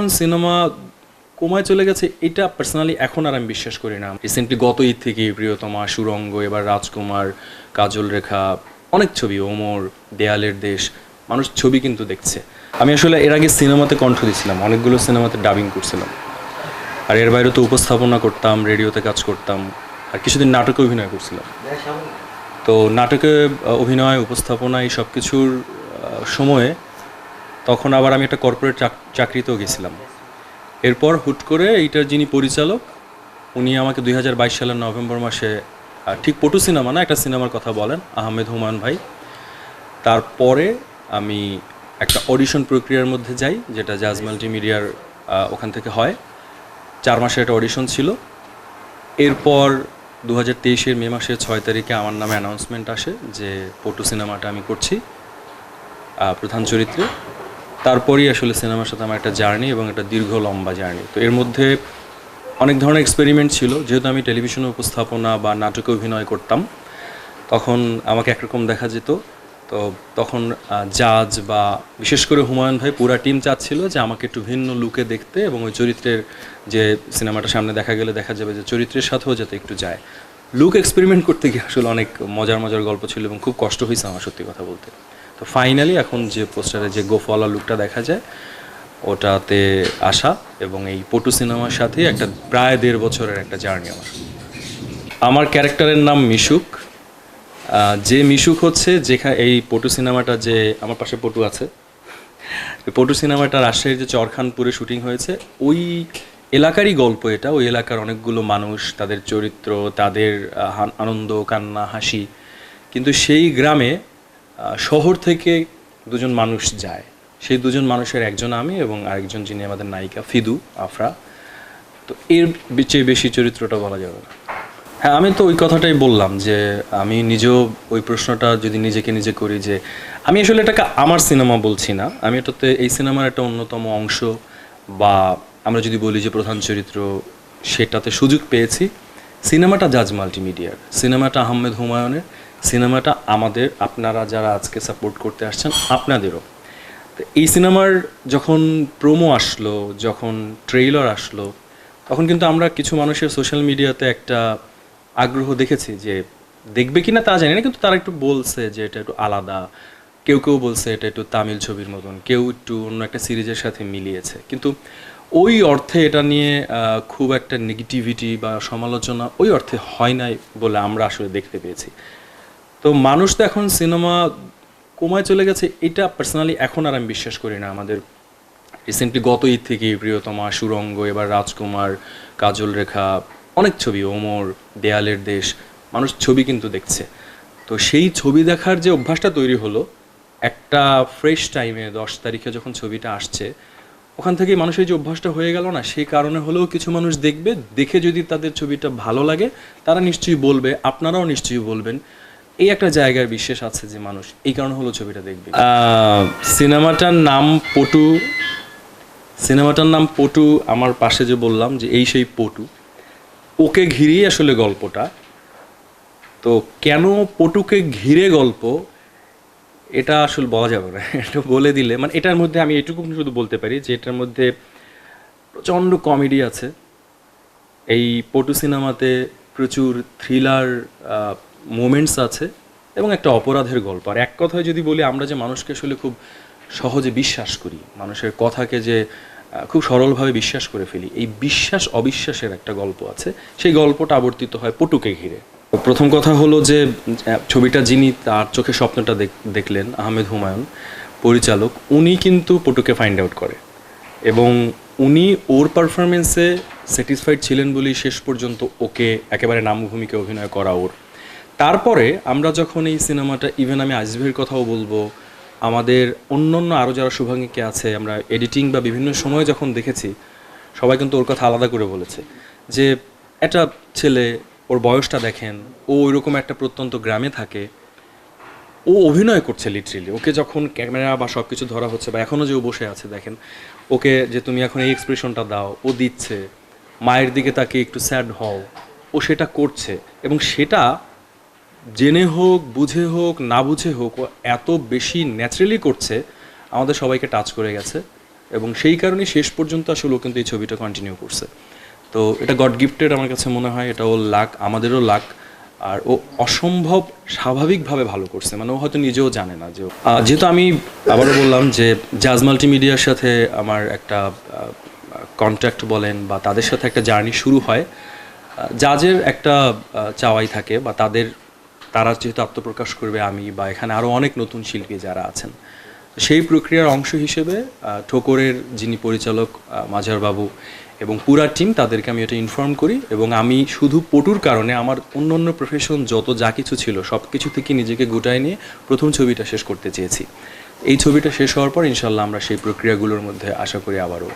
এখন সিনেমা কমায় চলে গেছে, এটা পার্সোনালি এখন আর আমি বিশ্বাস করি না। রিসেন্টলি গত ঈদ থেকে প্রিয়তমা, সুরঙ্গ, এবার রাজকুমার, কাজল রেখা, অনেক ছবি, ওমর, দেয়ালের দেশ, মানুষ ছবি কিন্তু দেখছে। আমি আসলে এর আগে সিনেমাতে কণ্ঠ দিয়েছিলাম, অনেকগুলো সিনেমাতে ডাবিং করছিলাম। আর এর বাইরে তো উপস্থাপনা করতাম, রেডিওতে কাজ করতাম, আর কিছুদিন নাটকে অভিনয় করছিলাম। তো নাটকে অভিনয় উপস্থাপনা এই সব কিছুর সময়ে তখন আবার আমি একটা কর্পোরেট চাকরিতেও গেছিলাম। এরপর হুট করে এইটার যিনি পরিচালক, উনি আমাকে দু হাজার বাইশ সালের নভেম্বর মাসে ঠিক পটু সিনেমা না, একটা সিনেমার কথা বলেন, আহমেদ হুমায়ুন ভাই। তারপরে আমি একটা অডিশন প্রক্রিয়ার মধ্যে যাই, যেটা জাজ মাল্টিমিডিয়ার ওখান থেকে হয়। চার মাসের একটা অডিশন ছিল। এরপর দু হাজার তেইশের মে মাসের ছয় তারিখে আমার নামে অ্যানাউন্সমেন্ট আসে যে পটু সিনেমাটা আমি করছি প্রধান চরিত্রে। তারপরেই আসলে সিনেমার সাথে আমার একটা জার্নি এবং একটা দীর্ঘ লম্বা জার্নি। তো এর মধ্যে অনেক ধরনের এক্সপেরিমেন্ট ছিল। যেহেতু আমি টেলিভিশনে উপস্থাপনা বা নাটকে অভিনয় করতাম, তখন আমাকে একরকম দেখা যেত। তো তখন জাজ বা বিশেষ করে হুমায়ুন ভাই পুরা টিম চাচ্ছিল যে আমাকে একটু ভিন্ন লুকে দেখতে এবং ওই চরিত্রের যে সিনেমাটা সামনে দেখা গেলে দেখা যাবে যে চরিত্রের সাথেও যাতে একটু যায়। লুক এক্সপেরিমেন্ট করতে গিয়ে আসলে অনেক মজার মজার গল্প ছিল এবং খুব কষ্ট হয়েছে আমার সত্যি কথা বলতে। তো ফাইনালি এখন যে পোস্টারে যে গোফওয়ালা লুকটা দেখা যায়, ওটাতে আসা এবং এই পটু সিনেমার সাথে একটা প্রায় দেড় বছরের একটা জার্নি আমার। আমার ক্যারেক্টারের নাম মিশুক। যে মিশুক হচ্ছে যেখানে এই পটু সিনেমাটা যে আমার পাশে পটু আছে পটু সিনেমাটা রাজশাহীর যে চরখানপুরে শুটিং হয়েছে, ওই এলাকারই গল্প এটা। ওই এলাকার অনেকগুলো মানুষ, তাদের চরিত্র, তাদের আনন্দ, কান্না, হাসি। কিন্তু সেই গ্রামে শহর থেকে দুজন মানুষ যায়। সেই দুজন মানুষের একজন আমি এবং আরেকজন যিনি আমাদের নায়িকা ফিদু, আফরা। তো এর চেয়ে বেশি চরিত্রটা বলা যাবে না। হ্যাঁ আমি তো ওই কথাটাই বললাম যে আমি নিজেও ওই প্রশ্নটা যদি নিজেকে নিজে করি যে আমি আসলে এটাকে আমার সিনেমা বলছি না। আমি এটাতে এই সিনেমার একটা অন্যতম অংশ বা আমরা যদি বলি যে প্রধান চরিত্র সেটাতে সুযোগ পেয়েছি। সিনেমাটা জাজ মাল্টিমিডিয়ার। সিনেমাটা আহমেদ হুমায়ুনের। সিনেমাটা আমাদের, আপনারা যারা আজকে সাপোর্ট করতে আসছেন, আপনাদেরও। এই সিনেমার যখন প্রোমো আসলো, যখন ট্রেইলার আসলো, তখন কিন্তু আমরা কিছু মানুষের সোশ্যাল মিডিয়াতে একটা আগ্রহ দেখেছি যে দেখবে কিনা তা জানি না, কিন্তু তারা একটু বলছে যে এটা একটু আলাদা। কেউ কেউ বলছে এটা একটু তামিল ছবির মতন, কেউ একটু অন্য একটা সিরিজের সাথে মিলিয়েছে। কিন্তু ওই অর্থে এটা নিয়ে খুব একটা নেগেটিভিটি বা সমালোচনা ওই অর্থে হয় নাই বলে আমরা আসলে দেখতে পেয়েছি। তো মানুষ তো এখন সিনেমা কমায় চলে গেছে, এটা পার্সোনালি এখন আর আমি বিশ্বাস করি না। আমাদের রিসেন্টলি গত ঈদ থেকে প্রিয়তমা, সুরঙ্গ, এবার রাজকুমার, কাজল রেখা, অনেক ছবি, ওমর, দেয়ালের দেশ, মানুষ ছবি কিন্তু দেখছে। তো সেই ছবি দেখার যে অভ্যাসটা তৈরি হলো, একটা ফ্রেশ টাইমে দশ তারিখে যখন ছবিটা আসছে, ওখান থেকে মানুষের যে অভ্যাসটা হয়ে গেল না, সেই কারণে হলেও কিছু মানুষ দেখবে, দেখে যদি তাদের ছবিটা ভালো লাগে, তারা নিশ্চয়ই বলবে, আপনারাও নিশ্চয়ই বলবেন। এই একটা জায়গার বিশ্বাস আছে যে মানুষ, এই কারণে হলো ছবিটা দেখবে। সিনেমাটার নাম পটু, সিনেমাটার নাম পটু, আমার পাশে যে বললাম যে এই সেই পটু, ওকে ঘিরেই আসলে গল্পটা। তো কেন পটুকে ঘিরে গল্প, এটা আসলে বলা যাবে না এটা বলে দিলে। মানে এটার মধ্যে আমি এটুকু শুধু বলতে পারি যে এটার মধ্যে প্রচণ্ড কমেডি আছে। এই পটু সিনেমাতে প্রচুর থ্রিলার মোমেন্টস আছে এবং একটা অপরাধের গল্প। আর এক কথায় যদি বলি, আমরা যে মানুষকে আসলে খুব সহজে বিশ্বাস করি, মানুষের কথাকে যে খুব সরলভাবে বিশ্বাস করে ফেলি, এই বিশ্বাস অবিশ্বাসের একটা গল্প আছে। সেই গল্পটা আবর্তিত হয় পটুকে ঘিরে। প্রথম কথা হলো যে ছবিটা যিনি তার চোখে স্বপ্নটা দেখ- দেখলেন, আহমেদ হুমায়ুন, পরিচালক, উনি কিন্তু পটুকে ফাইন্ড আউট করে। এবং উনি ওর পারফরমেন্সে স্যাটিসফাইড ছিলেন বলেই শেষ পর্যন্ত ওকে একেবারে নাম ভূমিকা অভিনয় করা ওর তারপরে আমরা যখন এই সিনেমাটা ইভেন আমি আজিজের কথাও বলব, আমাদের অন্য অন্য আরও যারা শুভাঙ্গিকে আছে, আমরা এডিটিং বা বিভিন্ন সময় যখন দেখেছি, সবাই কিন্তু ওর কথা আলাদা করে বলেছে যে একটা ছেলে ওর বয়সটা দেখেন, ও ওইরকম একটা প্রত্যন্ত গ্রামে থাকে, ও অভিনয় করছে লিটারেলি ওকে যখন ক্যামেরা বা সব কিছু ধরা হচ্ছে বা এখনও যে ও বসে আছে, দেখেন, ওকে যে তুমি এখন এই এক্সপ্রেশনটা দাও, ও দিচ্ছে, মায়ের দিকে তাকে একটু স্যাড হও, ও সেটা করছে এবং সেটা জেনে হোক, বুঝে হোক, না বুঝে হোক এত বেশি ন্যাচারালি করছে, আমাদের সবাইকে টাচ করে গেছে। এবং সেই কারণে শেষ পর্যন্ত আসলে কিন্তু এই ছবিটা কন্টিনিউ করছে। তো এটা গড গিফটেড আমার কাছে মনে হয়, এটা ওর লাক আমাদেরও লাক আর ও অসম্ভব স্বাভাবিকভাবে ভালো করছে। মানে ও হয়তো নিজেও জানে না যে যেহেতু আমি আবারও বললাম যে জাজ মাল্টিমিডিয়ার সাথে আমার একটা কন্ট্যাক্ট বলেন বা তাদের সাথে একটা জার্নি শুরু হয়। জাজের একটা চাওয়াই থাকে বা তাদের তারা যেহেতু আত্মপ্রকাশ করবে, আমি বা এখানে আরও অনেক নতুন শিল্পী যারা আছেন। সেই প্রক্রিয়ার অংশ হিসেবে ঠোকরের যিনি পরিচালক মাঝারবাবু এবং পুরা টিম তাদেরকে আমি এটা ইনফর্ম করি এবং আমি শুধু পটুর কারণে আমার অন্য অন্য প্রফেশন যত যা কিছু ছিল সব কিছু থেকে নিজেকে গুটায় নিয়ে প্রথম ছবিটা শেষ করতে চেয়েছি। এই ছবিটা শেষ হওয়ার পর ইনশাল্লাহ আমরা সেই প্রক্রিয়াগুলোর মধ্যে আশা করি আবারও